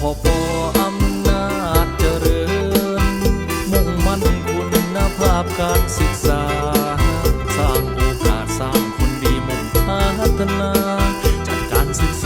พอปออำนาจเจริญ มุ่งมั่นคุณภาพการศึกษา สร้างโอกาสสร้างคนดีมุ่งพัฒนา จัดการศึกษา